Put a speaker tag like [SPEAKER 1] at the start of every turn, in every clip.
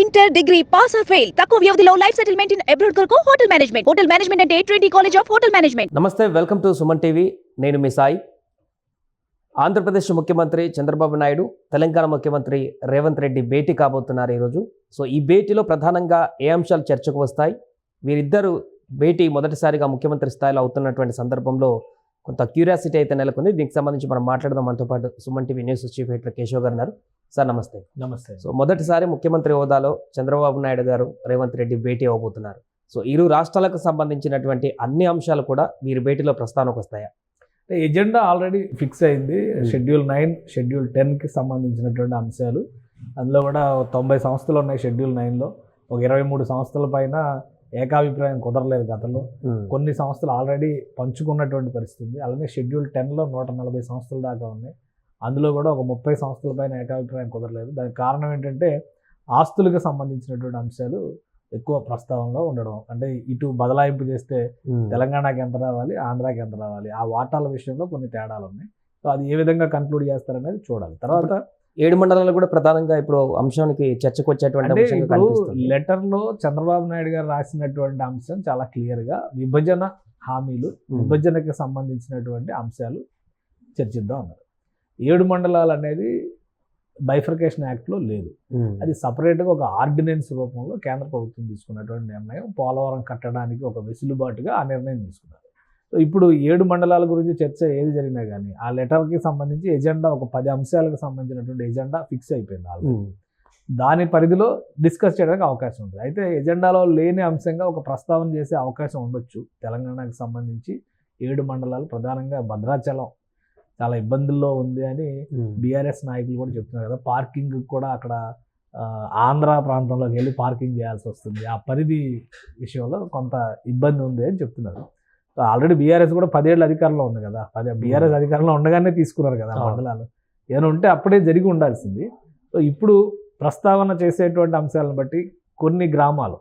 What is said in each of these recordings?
[SPEAKER 1] Inter degree pass or fail తక్కువ వ్యవధిలో life settlement in abroad కొరకు హోటల్ మేనేజ్మెంట్ హోటల్ మేనేజ్మెంట్ అంటే twenty college of hotel management
[SPEAKER 2] నమస్తే welcome to Suman TV నేను మీ సాయి. ఆంధ్రప్రదేశ్ ముఖ్యమంత్రి చంద్రబాబు నాయుడు తెలంగాణ ముఖ్యమంత్రి రేవంత్ రెడ్డి భేటీ కాబోతున్నారు ఈరోజు. సో ఈ భేటీలో ప్రధానంగా ఏ అంశాలు చర్చకు వస్తాయి? వీరిద్దరు భేటీ మొదటిసారిగా ముఖ్యమంత్రి స్థాయిలో అవుతున్నటువంటి సందర్భంలో కొంత క్యూరియాసిటీ అయితే నెలకొంది. దీనికి సంబంధించి మనం మాట్లాడదాం. మనతో పాటు Suman TV news chief editor Keshav garu ఉన్నారు. సార్ నమస్తే.
[SPEAKER 3] నమస్తే
[SPEAKER 2] సో మొదటిసారి ముఖ్యమంత్రి హోదాలో చంద్రబాబు నాయుడు గారు రేవంత్ రెడ్డి భేటీ అవ్వబోతున్నారు. సో ఇరు రాష్ట్రాలకు సంబంధించినటువంటి అన్ని అంశాలు కూడా వీరి భేటీలో ప్రస్తావనకు వస్తాయా?
[SPEAKER 3] అంటే ఎజెండా ఆల్రెడీ ఫిక్స్ అయింది. షెడ్యూల్ నైన్ షెడ్యూల్ టెన్కి సంబంధించినటువంటి అంశాలు. అందులో కూడా తొంభై సంస్థలు ఉన్నాయి షెడ్యూల్ నైన్లో. ఒక ఇరవై మూడు సంస్థల పైన ఏకాభిప్రాయం కుదరలేదు గతంలో. కొన్ని సంస్థలు ఆల్రెడీ పంచుకున్నటువంటి పరిస్థితి ఉంది. అలానే షెడ్యూల్ టెన్లో నూట నలభై సంస్థల దాకా ఉన్నాయి. అందులో కూడా ఒక ముప్పై సంస్థల పైన ఏకాభిప్రాయం కుదరలేదు. దానికి కారణం ఏంటంటే ఆస్తులకు సంబంధించినటువంటి అంశాలు ఎక్కువ ప్రస్తావనలో ఉండడం. అంటే ఇటు బదలాయింపు చేస్తే తెలంగాణకి ఎంత రావాలి ఆంధ్రాకి ఎంత రావాలి? ఆ వాటాల విషయంలో కొన్ని తేడాలు ఉన్నాయి. సో అది ఏ విధంగా కన్క్లూడ్ చేస్తారనేది చూడాలి. తర్వాత
[SPEAKER 2] ఏడు మండలాలు కూడా ప్రధానంగా ఇప్పుడు అంశానికి చర్చకు వచ్చేటువంటి
[SPEAKER 3] లెటర్లో చంద్రబాబు నాయుడు గారు రాసినటువంటి అంశం చాలా క్లియర్గా విభజన హామీలు విభజనకి సంబంధించినటువంటి అంశాలు చర్చిద్దాం అన్నారు. ఏడు మండలాలు అనేది బైఫర్కేషన్ యాక్ట్లో లేదు. అది సపరేట్గా ఒక ఆర్డినెన్స్ రూపంలో కేంద్ర ప్రభుత్వం తీసుకున్నటువంటి నిర్ణయం. పోలవరం కట్టడానికి ఒక వెసులుబాటుగా ఆ నిర్ణయం తీసుకున్నారు. సో ఇప్పుడు ఏడు మండలాల గురించి చర్చ ఏది జరిగినా కానీ ఆ లెటర్కి సంబంధించి ఎజెండా ఒక పది అంశాలకు సంబంధించినటువంటి ఎజెండా ఫిక్స్ అయిపోయింది ఆల్రెడీ. దాని పరిధిలో డిస్కస్ చేయడానికి అవకాశం ఉంటుంది అయితే ఎజెండాలో లేని అంశంగా ఒక ప్రస్తావన చేసే అవకాశం ఉండొచ్చు. తెలంగాణకు సంబంధించి ఏడు మండలాలు ప్రధానంగా భద్రాచలం చాలా ఇబ్బందుల్లో ఉంది అని. బీఆర్ఎస్ నాయకులు కూడా చెప్తున్నారు కదా. పార్కింగ్ కూడా అక్కడ ఆంధ్ర ప్రాంతంలోకి వెళ్ళి పార్కింగ్ చేయాల్సి వస్తుంది. ఆ పరిధి విషయంలో కొంత ఇబ్బంది ఉంది అని చెప్తున్నారు. సో ఆల్రెడీ బీఆర్ఎస్ కూడా పదేళ్ళు అధికారంలో ఉంది కదా. పదే బీఆర్ఎస్ అధికారంలో ఉండగానే తీసుకున్నారు కదా. మండలాలు. ఏమైనా ఉంటే అప్పుడే జరిగి ఉండాల్సింది. సో ఇప్పుడు ప్రస్తావన చేసేటువంటి అంశాలను బట్టి కొన్ని గ్రామాలు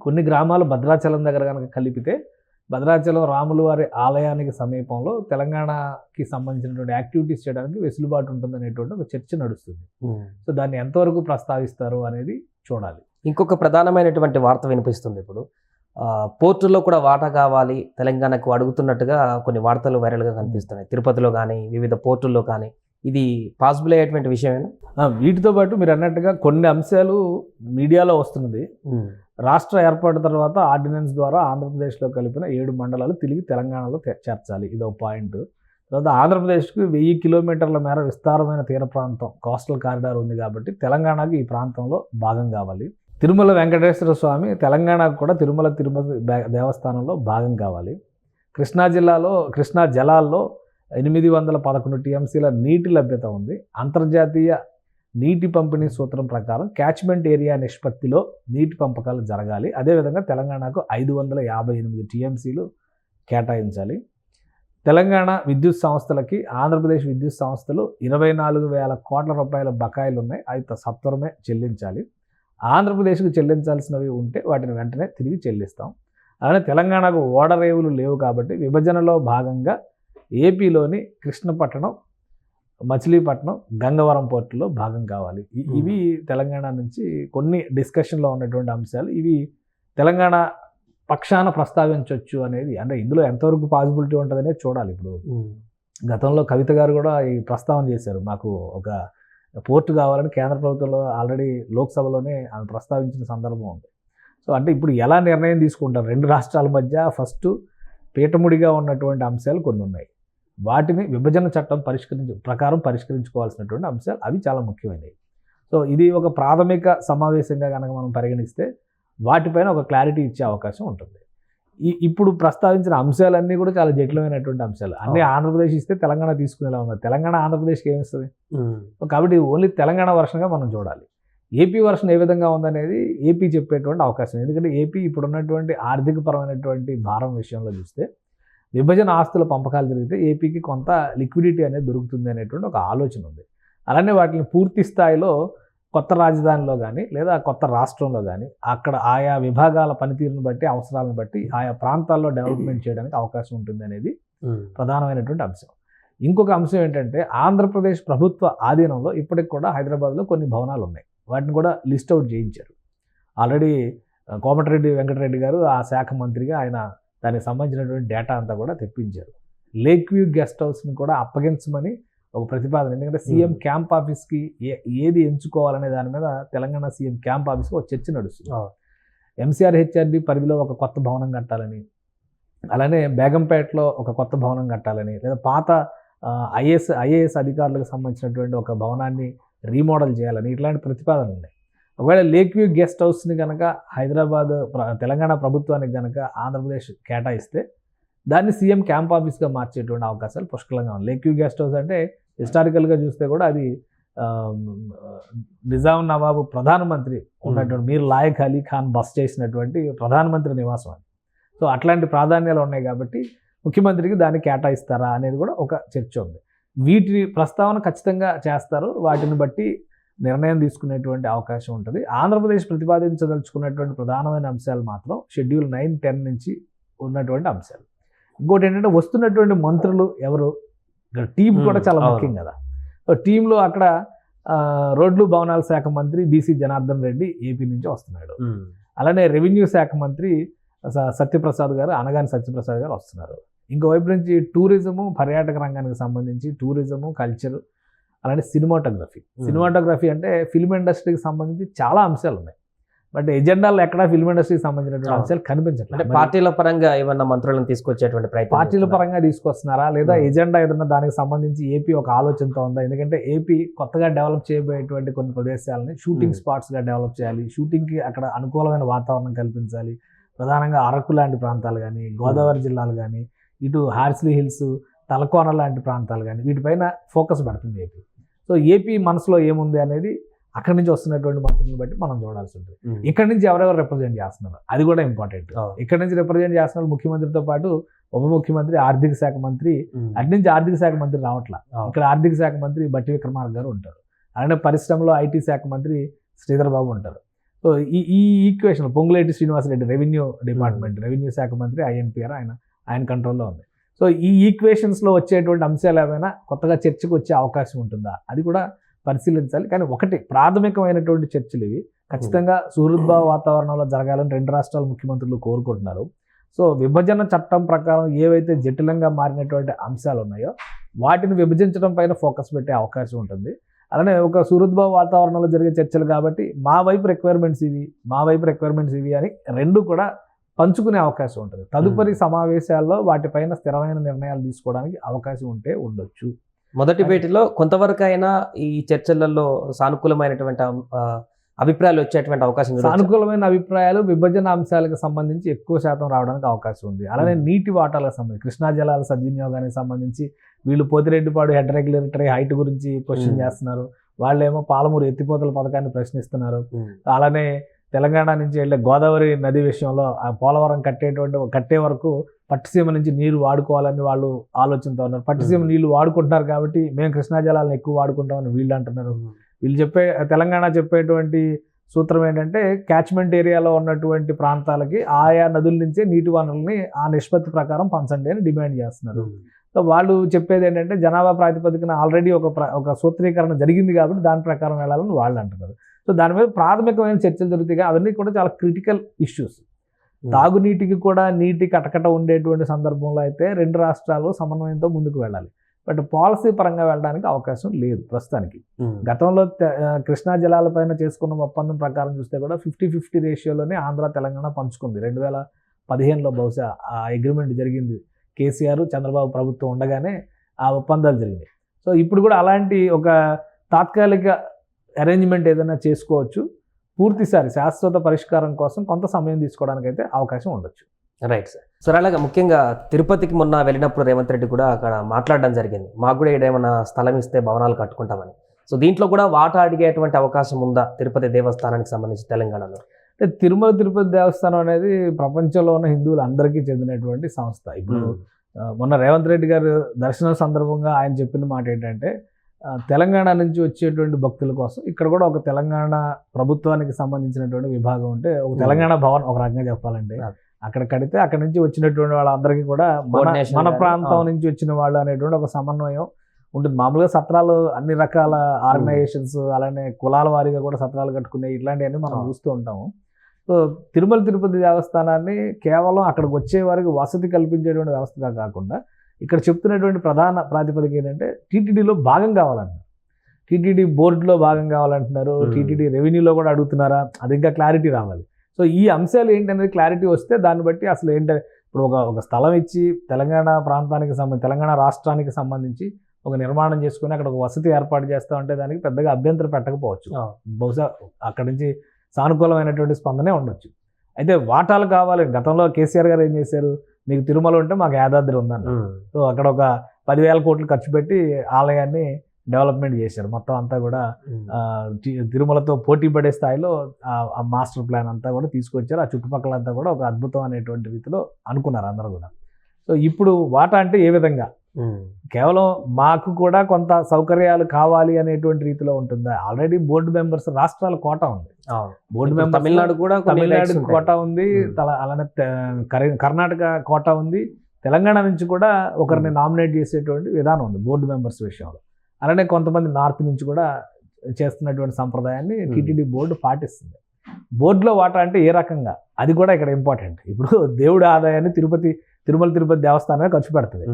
[SPEAKER 3] కొన్ని గ్రామాలు భద్రాచలం దగ్గర కనుక కలిపితే భద్రాచలం రాముల వారి ఆలయానికి సమీపంలో తెలంగాణకి సంబంధించినటువంటి యాక్టివిటీస్ చేయడానికి వెసులుబాటు ఉంటుందనేటువంటి ఒక చర్చ నడుస్తుంది. సో దాన్ని ఎంతవరకు ప్రస్తావిస్తారు అనేది చూడాలి.
[SPEAKER 2] ఇంకొక ప్రధానమైనటువంటి వార్త వినిపిస్తుంది ఇప్పుడు. పోర్టుల్లో కూడా వాటా కావాలి తెలంగాణకు అడుగుతున్నట్టుగా కొన్ని వార్తలు వైరల్గా కనిపిస్తున్నాయి. తిరుపతిలో కానీ వివిధ పోర్టుల్లో కానీ. ఇది పాసిబుల్ అయ్యేటువంటి విషయమేనా?
[SPEAKER 3] వీటితో పాటు మీరు అన్నట్టుగా కొన్ని అంశాలు మీడియాలో వస్తున్నది. రాష్ట్ర ఏర్పాటు తర్వాత ఆర్డినెన్స్ ద్వారా ఆంధ్రప్రదేశ్లో కలిపిన ఏడు మండలాలు తిరిగి తెలంగాణలో చేర్చాలి. ఇది ఒక పాయింట్. తర్వాత ఆంధ్రప్రదేశ్కు వెయ్యి కిలోమీటర్ల మేర విస్తారమైన తీర ప్రాంతం కోస్టల్ కారిడార్ ఉంది కాబట్టి తెలంగాణకు ఈ ప్రాంతంలో భాగం కావాలి. తిరుమల వెంకటేశ్వర స్వామి తెలంగాణకు కూడా తిరుమల తిరుమల దేవస్థానంలో భాగం కావాలి. కృష్ణా జిల్లాలో కృష్ణా జలాల్లో ఎనిమిది వందల పదకొండు టీఎంసీల నీటి లభ్యత ఉంది. అంతర్జాతీయ నీటి పంపిణీ సూత్రం ప్రకారం క్యాచ్మెంట్ ఏరియా నిష్పత్తిలో నీటి పంపకాలు జరగాలి. అదేవిధంగా తెలంగాణకు ఐదు వందల యాభై ఎనిమిది టీఎంసీలు కేటాయించాలి. తెలంగాణ విద్యుత్ సంస్థలకి ఆంధ్రప్రదేశ్ విద్యుత్ సంస్థలు ఇరవై నాలుగు వేల కోట్ల రూపాయల బకాయిలు ఉన్నాయి అవి త- సత్వరమే చెల్లించాలి. ఆంధ్రప్రదేశ్కు చెల్లించాల్సినవి ఉంటే వాటిని వెంటనే తిరిగి చెల్లిస్తాం. అలానే తెలంగాణకు ఓడరేవులు లేవు కాబట్టి విభజనలో భాగంగా ఏపీలోని కృష్ణపట్టణం మచిలీపట్నం గంగవరం పోర్టులో భాగం కావాలి. ఇవి తెలంగాణ నుంచి కొన్ని డిస్కషన్లో ఉన్నటువంటి అంశాలు. ఇవి తెలంగాణ పక్షాన ప్రస్తావించవచ్చు అనేది అంటే ఇందులో ఎంతవరకు పాసిబిలిటీ ఉంటుందనేది చూడాలి ఇప్పుడు. గతంలో కవిత గారు కూడా ఈ ప్రస్తావన చేశారు. మాకు ఒక పోర్టు కావాలని కేంద్ర ప్రభుత్వంలో ఆల్రెడీ లోక్సభలోనే ఆమె ప్రస్తావించిన సందర్భం ఉంది. సో అంటే ఇప్పుడు ఎలా నిర్ణయం తీసుకుంటారు? రెండు రాష్ట్రాల మధ్య ఫస్ట్ పీఠముడిగా ఉన్నటువంటి అంశాలు కొన్ని ఉన్నాయి. వాటిని విభజన చట్టం పరిష్కరించ ప్రకారం పరిష్కరించుకోవాల్సినటువంటి అంశాలు అవి చాలా ముఖ్యమైనవి. సో ఇది ఒక ప్రాథమిక సమావేశంగా కనుక మనం పరిగణిస్తే వాటిపైన ఒక క్లారిటీ ఇచ్చే అవకాశం ఉంటుంది. ఈ ఇప్పుడు ప్రస్తావించిన అంశాలన్నీ కూడా చాలా జటిలమైనటువంటి అంశాలు. అన్నీ ఆంధ్రప్రదేశ్ ఇస్తే తెలంగాణ తీసుకునేలా ఉంది తెలంగాణ ఆంధ్రప్రదేశ్కి ఏమిస్తుంది? కాబట్టి ఓన్లీ తెలంగాణ వర్షన్గా మనం చూడాలి. ఏపీ వర్షన్ ఏ విధంగా ఉందనేది ఏపీ చెప్పేటువంటి అవకాశం. ఎందుకంటే ఏపీ ఇప్పుడు ఉన్నటువంటి ఆర్థికపరమైనటువంటి భారం విషయంలో చూస్తే విభజన ఆస్తుల పంపకాలు జరిగితే ఏపీకి కొంత లిక్విడిటీ అనేది దొరుకుతుంది అనేటువంటి ఒక ఆలోచన ఉంది. అలానే వాటిని పూర్తి స్థాయిలో కొత్త రాజధానిలో కానీ లేదా కొత్త రాష్ట్రంలో కానీ అక్కడ ఆయా విభాగాల పనితీరును బట్టి అవసరాలను బట్టి ఆయా ప్రాంతాల్లో డెవలప్మెంట్ చేయడానికి అవకాశం ఉంటుంది అనేది ప్రధానమైనటువంటి అంశం. ఇంకొక అంశం ఏంటంటే ఆంధ్రప్రదేశ్ ప్రభుత్వ ఆధీనంలో ఇప్పటికి కూడా హైదరాబాద్లో కొన్ని భవనాలు ఉన్నాయి. వాటిని కూడా లిస్ట్ అవుట్ చేయించారు. ఆల్రెడీ కోమటిరెడ్డి వెంకటరెడ్డి గారు ఆ శాఖ మంత్రిగా ఆయన దానికి సంబంధించినటువంటి డేటా అంతా కూడా తెప్పించారు. లేక్ వ్యూ గెస్ట్ హౌస్ని కూడా అప్పగించమని ఒక ప్రతిపాదన. ఎందుకంటే సీఎం క్యాంప్ ఆఫీస్కి ఏ ఏది ఎంచుకోవాలనే దాని మీద తెలంగాణ సీఎం క్యాంప్ ఆఫీస్కి ఒక చర్చ నడుస్తుంది. ఎంసీఆర్ హెచ్ఆర్డి పరిధిలో ఒక కొత్త భవనం కట్టాలని అలానే బేగంపేటలో ఒక కొత్త భవనం కట్టాలని లేదా పాత ఐఏఎస్ ఐఏఎస్ అధికారులకు సంబంధించినటువంటి ఒక భవనాన్ని రీమోడల్ చేయాలని ఇట్లాంటి ప్రతిపాదనలు ఉన్నాయి. ఒకవేళ లేక్ వ్యూ గెస్ట్ హౌస్ని కనుక హైదరాబాద్ తెలంగాణ ప్రభుత్వానికి కనుక ఆంధ్రప్రదేశ్ కేటాయిస్తే దాన్ని సీఎం క్యాంప్ ఆఫీస్గా మార్చేటువంటి అవకాశాలు పుష్కలంగా ఉన్నాయి. లేక్ వ్యూ గెస్ట్ హౌస్ అంటే హిస్టారికల్గా చూస్తే కూడా అది నిజాం నవాబు ప్రధానమంత్రి ఉన్నటువంటి మీర్ లాయక్ అలీ ఖాన్ బస్ చేసినటువంటి ప్రధానమంత్రి నివాసం అది. సో అట్లాంటి ప్రాధాన్యాలు ఉన్నాయి కాబట్టి ముఖ్యమంత్రికి దాన్ని కేటాయిస్తారా అనేది కూడా ఒక చర్చ ఉంది. వీటి ప్రస్తావన ఖచ్చితంగా చేస్తారు. వాటిని బట్టి నిర్ణయం తీసుకునేటువంటి అవకాశం ఉంటుంది. ఆంధ్రప్రదేశ్ ప్రతిపాదించదలుచుకున్నటువంటి ప్రధానమైన అంశాలు మాత్రం షెడ్యూల్ నైన్ టెన్ నుంచి ఉన్నటువంటి అంశాలు. ఇంకోటి ఏంటంటే వస్తున్నటువంటి మంత్రులు ఎవరు? టీం కూడా చాలా. ముఖ్యం కదా. సో టీంలో అక్కడ రోడ్లు భవనాల శాఖ మంత్రి బీసీ జనార్దన్ రెడ్డి ఏపీ నుంచి వస్తున్నాడు. అలానే రెవెన్యూ శాఖ మంత్రి సత్యప్రసాద్ గారు అనగాని సత్యప్రసాద్ గారు వస్తున్నారు. ఇంకోవైపు నుంచి టూరిజము పర్యాటక రంగానికి సంబంధించి టూరిజము కల్చర్ అలానే సినిమాటోగ్రఫీ. సినిమాటోగ్రఫీ అంటే ఫిల్మ్ ఇండస్ట్రీకి సంబంధించి చాలా అంశాలు ఉన్నాయి. బట్ ఎజెండాలో ఎక్కడా ఫిల్మ్ ఇండస్ట్రీకి సంబంధించినటువంటి. అంశాలు
[SPEAKER 2] అంటే
[SPEAKER 3] కనిపించట్లేదు
[SPEAKER 2] పార్టీల పరంగా ఏమన్నా మంత్రులను తీసుకొచ్చేటువంటి ప్రయత్నం
[SPEAKER 3] పార్టీల? పరంగా తీసుకొస్తున్నారా? లేదా. ఎజెండా ఏదన్నా దానికి సంబంధించి ఏపీ ఒక ఆలోచనతో ఉందా? ఎందుకంటే ఏపీ కొత్తగా డెవలప్ చేయబోయేటువంటి కొన్ని ప్రదేశాలని షూటింగ్
[SPEAKER 2] Hmm.
[SPEAKER 3] స్పాట్స్గా డెవలప్ చేయాలి. షూటింగ్కి అక్కడ అనుకూలమైన వాతావరణం కల్పించాలి. ప్రధానంగా అరకు లాంటి ప్రాంతాలు కానీ గోదావరి జిల్లాలు కానీ ఇటు హార్స్లీ హిల్స్ తలకోన లాంటి ప్రాంతాలు కానీ వీటిపైన ఫోకస్ పెడుతుంది ఏపీ. సో ఏపీ మనసులో ఏముంది అనేది అక్కడి నుంచి వస్తున్నటువంటి మంత్రులను బట్టి మనం చూడాల్సి ఉంటుంది. ఇక్కడ నుంచి ఎవరెవరు రిప్రజెంట్ చేస్తున్నారు అది కూడా ఇంపార్టెంట్. ఇక్కడ నుంచి రిప్రజెంట్ చేస్తున్న ముఖ్యమంత్రితో పాటు ఉప ముఖ్యమంత్రి ఆర్థిక శాఖ మంత్రి. అటు నుంచి ఆర్థిక శాఖ మంత్రి రావట్లా. ఇక్కడ ఆర్థిక శాఖ మంత్రి బట్టి విక్రమార్క గారు ఉంటారు అలానే పరిశ్రమలో ఐటీ శాఖ మంత్రి శ్రీధర్ బాబు ఉంటారు సో ఈ ఈ equation Ponguleti Srinivasreddy revenue department revenue శాఖ మంత్రి ఐఎన్పిఆర్ ఆయన ఆయన కంట్రోల్లో ఉంది సో ఈ ఈక్వేషన్స్లో వచ్చేటువంటి అంశాలు ఏమైనా కొత్తగా చర్చకు వచ్చే అవకాశం ఉంటుందా? అది కూడా పరిశీలించాలి. కానీ ఒకటి ప్రాథమికమైనటువంటి చర్చలు ఇవి. ఖచ్చితంగా సూర్యుద్భావ వాతావరణంలో జరగాలని రెండు రాష్ట్రాల ముఖ్యమంత్రులు కోరుకుంటున్నారు. సో విభజన చట్టం ప్రకారం ఏవైతే జటిలంగా మారినటువంటి అంశాలు ఉన్నాయో వాటిని విభజించడం పైన ఫోకస్ పెట్టే అవకాశం ఉంటుంది. అలానే ఒక సుహృద్భావ వాతావరణంలో జరిగే చర్చలు కాబట్టి మా వైపు రిక్వైర్మెంట్స్ ఇవి మా వైపు రిక్వైర్మెంట్స్ ఇవి అని రెండు కూడా పంచుకునే అవకాశం ఉంటుంది. తదుపరి సమావేశాల్లో వాటిపైన స్థిరమైన నిర్ణయాలు తీసుకోవడానికి అవకాశం ఉంటే ఉండొచ్చు.
[SPEAKER 2] మొదటి భేటీలో కొంతవరకు అయినా ఈ చర్చలలో సానుకూలమైనటువంటి అభిప్రాయాలు వచ్చేటువంటి అవకాశం
[SPEAKER 3] సానుకూలమైన అభిప్రాయాలు విభజన అంశాలకు సంబంధించి ఎక్కువ శాతం రావడానికి అవకాశం ఉంది. అలానే. నీటి వాటాలకు సంబంధించి కృష్ణా జలాల సద్వినియోగానికి సంబంధించి వీళ్ళు పోతిరెడ్డిపాడు హెడ్ రెగ్యులేటరీ హైట్ గురించి క్వశ్చన్. చేస్తున్నారు. వాళ్ళేమో పాలమూరు ఎత్తిపోతల పథకాన్ని ప్రశ్నిస్తున్నారు. అలానే తెలంగాణ నుంచి వెళ్ళే గోదావరి నది విషయంలో ఆ పోలవరం కట్టేటువంటి కట్టే వరకు పట్టిసీమ నుంచి నీరు వాడుకోవాలని వాళ్ళు ఆలోచనతో ఉన్నారు పట్టిసీమ. నీళ్ళు వాడుకుంటున్నారు కాబట్టి మేము కృష్ణా జలాలను ఎక్కువ వాడుకుంటామని వీళ్ళు అంటున్నారు. వీళ్ళు చెప్పే తెలంగాణ చెప్పేటువంటి సూత్రం ఏంటంటే క్యాచ్మెంట్ ఏరియాలో ఉన్నటువంటి ప్రాంతాలకి ఆయా నదుల నుంచే నీటి వనరుల్ని ఆ నిష్పత్తి ప్రకారం పంచండి అని డిమాండ్ చేస్తున్నారు. సో వాళ్ళు చెప్పేది ఏంటంటే జనాభా ప్రాతిపదికన ఆల్రెడీ ఒక ప్ర- ఒక సూత్రీకరణ జరిగింది కాబట్టి దాని ప్రకారం వెళ్ళాలని వాళ్ళు అంటున్నారు సో దాని మీద ప్రాథమికమైన చర్చలు జరుగుతాయి. అవన్నీ కూడా చాలా క్రిటికల్ ఇష్యూస్
[SPEAKER 2] ఉమ్.
[SPEAKER 3] తాగునీటికి కూడా నీటి కటకట ఉండేటువంటి సందర్భంలో అయితే రెండు రాష్ట్రాలు సమన్వయంతో ముందుకు వెళ్ళాలి. బట్ పాలసీ పరంగా వెళ్ళడానికి అవకాశం లేదు ప్రస్తుతానికి.
[SPEAKER 2] ఉమ్.
[SPEAKER 3] గతంలో కృష్ణా జలాలపైన చేసుకున్న ఒప్పందం ప్రకారం చూస్తే కూడా ఫిఫ్టీ ఫిఫ్టీ రేషియోలోనే ఆంధ్ర తెలంగాణ పంచుకుంది. రెండు వేల పదిహేనులో బహుశా ఆ అగ్రిమెంట్ జరిగింది. కేసీఆర్ చంద్రబాబు ప్రభుత్వం ఉండగానే ఆ ఒప్పందాలు జరిగినాయి. సో ఇప్పుడు కూడా అలాంటి ఒక తాత్కాలిక అరేంజ్మెంట్ ఏదైనా చేసుకోవచ్చు. పూర్తిసారి శాశ్వత పరిష్కారం కోసం కొంత సమయం తీసుకోవడానికి అయితే అవకాశం ఉండొచ్చు.
[SPEAKER 2] రైట్ సార్ సార్ అలాగే ముఖ్యంగా తిరుపతికి మొన్న వెళ్ళినప్పుడు రేవంత్ రెడ్డి కూడా అక్కడ మాట్లాడడం జరిగింది. మాకు కూడా ఏడేమన్నా స్థలం ఇస్తే భవనాలు కట్టుకుంటామని. సో దీంట్లో కూడా వాటా అడిగేటువంటి అవకాశం ఉందా తిరుపతి దేవస్థానానికి సంబంధించి తెలంగాణలో?
[SPEAKER 3] అంటే తిరుమల తిరుపతి దేవస్థానం అనేది ప్రపంచంలో ఉన్న హిందువులు అందరికీ చెందినటువంటి సంస్థ. ఇప్పుడు ఆ, మొన్న రేవంత్ రెడ్డి గారు దర్శనం సందర్భంగా ఆయన చెప్పిన మాట ఏంటంటే తెలంగాణ నుంచి వచ్చేటువంటి భక్తుల కోసం ఇక్కడ కూడా ఒక తెలంగాణ ప్రభుత్వానికి సంబంధించినటువంటి విభాగం ఉంటే ఒక
[SPEAKER 2] Hmm.
[SPEAKER 3] తెలంగాణ భవన్ ఒక రకంగా చెప్పాలంటే
[SPEAKER 2] Yeah.
[SPEAKER 3] అక్కడ కడితే అక్కడ నుంచి వచ్చినటువంటి వాళ్ళందరికీ కూడా మన ప్రాంతం. నుంచి వచ్చిన వాళ్ళు అనేటువంటి ఒక సమన్వయం ఉంటుంది మామూలుగా సత్రాలు అన్ని రకాల ఆర్గనైజేషన్స్ అలానే కులాల వారీగా కూడా సత్రాలు కట్టుకునే ఇట్లాంటివన్నీ మనం. చూస్తూ ఉంటాము సో తిరుమల తిరుపతి దేవస్థానాన్ని కేవలం అక్కడికి వచ్చే వారికి వసతి కల్పించేటువంటి వ్యవస్థగా కాకుండా ఇక్కడ చెప్తున్నటువంటి ప్రధాన ప్రాతిపదిక ఏంటంటే టీటీడీలో భాగం కావాలంటున్నారు టీటీడీ బోర్డులో భాగం కావాలంటున్నారు. టీటీడీ రెవెన్యూలో కూడా అడుగుతున్నారా? అది ఇంకా క్లారిటీ రావాలి. సో ఈ అంశాలు ఏంటనేది క్లారిటీ వస్తే దాన్ని బట్టి అసలు ఏంటంటే ఇప్పుడు ఒక ఒక స్థలం ఇచ్చి తెలంగాణ ప్రాంతానికి సంబంధించి తెలంగాణ రాష్ట్రానికి సంబంధించి ఒక నిర్మాణం చేసుకుని అక్కడ ఒక వసతి ఏర్పాటు చేస్తా ఉంటే దానికి పెద్దగా అభ్యంతరం పెట్టకపోవచ్చు. బహుశా అక్కడి నుంచి సానుకూలమైనటువంటి స్పందనే ఉండొచ్చు. అయితే వాటాలు కావాలి. గతంలో కేసీఆర్ గారు ఏం చేశారు? మీకు తిరుమల ఉంటే మాకు యాదాద్రి ఉందన్న. సో అక్కడ ఒక పదివేల కోట్లు ఖర్చు పెట్టి ఆలయాన్ని డెవలప్మెంట్ చేశారు. మొత్తం అంతా కూడా తిరుమలతో పోటీ పడే స్థాయిలో ఆ మాస్టర్ ప్లాన్ అంతా కూడా తీసుకొచ్చారు. ఆ చుట్టుపక్కల అంతా కూడా ఒక అద్భుతం అనేటువంటి రీతిలో అనుకున్నారు అందరూ కూడా. సో ఇప్పుడు వాటా అంటే ఏ విధంగా. కేవలం మాకు కూడా కొంత సౌకర్యాలు కావాలి అనేటువంటి రీతిలో ఉంటుందా ఆల్రెడీ బోర్డు మెంబర్స్ రాష్ట్రాల కోటా ఉంది. బోర్డు మెంబర్స్
[SPEAKER 2] తమిళనాడు కూడా
[SPEAKER 3] తమిళనాడు. కోటా ఉంది. తల అలానే కర్ణాటక కోటా ఉంది తెలంగాణ నుంచి కూడా ఒకరిని. నామినేట్ చేసేటువంటి విధానం ఉంది బోర్డు మెంబర్స్ విషయంలో అలానే కొంతమంది నార్త్ నుంచి కూడా చేస్తున్నటువంటి సంప్రదాయాన్ని. టీటీడీ బోర్డు పాటిస్తుంది బోర్డులో వాటా అంటే ఏ రకంగా అది కూడా ఇక్కడ ఇంపార్టెంట్ ఇప్పుడు దేవుడి ఆదాయాన్ని తిరుపతి తిరుమల తిరుపతి దేవస్థానమే ఖర్చు పెడుతుంది.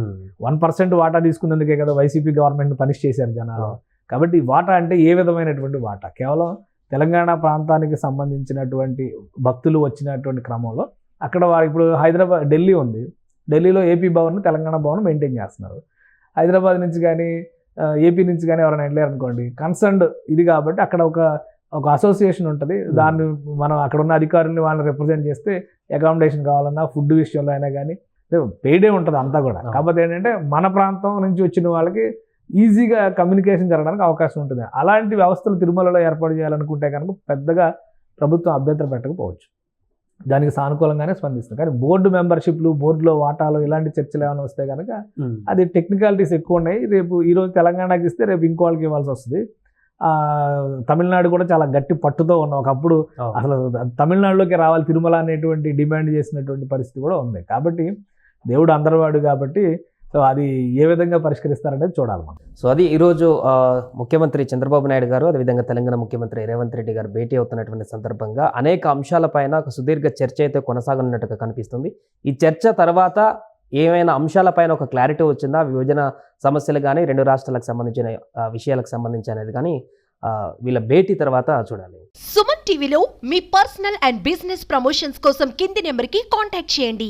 [SPEAKER 3] వన్ పర్సెంట్ వాటా తీసుకున్నందుకే కదా వైసీపీ గవర్నమెంట్ పనిష్ చేశారు జనాలు. కాబట్టి వాటా అంటే ఏ విధమైనటువంటి వాటా? కేవలం తెలంగాణ ప్రాంతానికి సంబంధించినటువంటి భక్తులు వచ్చినటువంటి క్రమంలో అక్కడ వారు ఇప్పుడు హైదరాబాద్ ఢిల్లీ ఉంది. ఢిల్లీలో ఏపీ భవన్ తెలంగాణ భవన్ మెయింటైన్ చేస్తున్నారు. హైదరాబాద్ నుంచి కానీ ఏపీ నుంచి కానీ ఎవరైనా వెళ్ళారు అనుకోండి కన్సర్న్డ్ ఇది కాబట్టి అక్కడ ఒక ఒక అసోసియేషన్ ఉంటుంది. దాన్ని మనం అక్కడ ఉన్న అధికారుల్ని వాళ్ళని రిప్రజెంట్ చేస్తే అకామిడేషన్ కావాలన్నా ఫుడ్ విషయంలో అయినా కానీ పెయిడే ఉంటుంది అంతా కూడా. కాకపోతే ఏంటంటే మన ప్రాంతం నుంచి వచ్చిన వాళ్ళకి ఈజీగా కమ్యూనికేషన్ జరగడానికి అవకాశం ఉంటుంది. అలాంటి వ్యవస్థలు తిరుమలలో ఏర్పాటు చేయాలనుకుంటే కనుక పెద్దగా ప్రభుత్వం అభ్యంతరం పెట్టకపోవచ్చు. దానికి సానుకూలంగానే స్పందిస్తుంది. కానీ బోర్డు మెంబర్షిప్లు బోర్డులో వాటాలు ఇలాంటి చర్చలు ఏమైనా వస్తే కనుక. అది టెక్నికాలిటీస్ ఎక్కువ ఉన్నాయి. రేపు ఈరోజు తెలంగాణకి ఇస్తే రేపు ఇంకో వాళ్ళకి ఇవ్వాల్సి వస్తుంది. తమిళనాడు కూడా చాలా గట్టి పట్టుతో ఉన్న ఒకప్పుడు. అసలు తమిళనాడులోకి రావాలి తిరుమల అనేటువంటి డిమాండ్ చేసినటువంటి పరిస్థితి కూడా ఉంది. కాబట్టి దేవుడు అందరివాడు కాబట్టి సో అది ఏ విధంగా పరిష్కరిస్తారనేది చూడాలి మనం.
[SPEAKER 2] సో అది ఈరోజు ముఖ్యమంత్రి చంద్రబాబు నాయుడు గారు అదేవిధంగా తెలంగాణ ముఖ్యమంత్రి రేవంత్ రెడ్డి గారు భేటీ అవుతున్నటువంటి సందర్భంగా అనేక అంశాలపైన ఒక సుదీర్ఘ చర్చ అయితే కొనసాగనున్నట్టుగా కనిపిస్తుంది. ఈ చర్చ తర్వాత ఏమైనా అంశాలపైన ఒక క్లారిటీ వచ్చిందా? విభజన సమస్యలు కానీ రెండు రాష్ట్రాలకు సంబంధించిన విషయాలకు సంబంధించి అనేది కానీ ఆ, వీళ్ళ భేటీ తర్వాత చూడాలి.
[SPEAKER 4] సుమన్ టీవీలో మీ పర్సనల్ అండ్ బిజినెస్ ప్రమోషన్స్ కోసం కింది నెంబర్కి కాంటాక్ట్ చేయండి.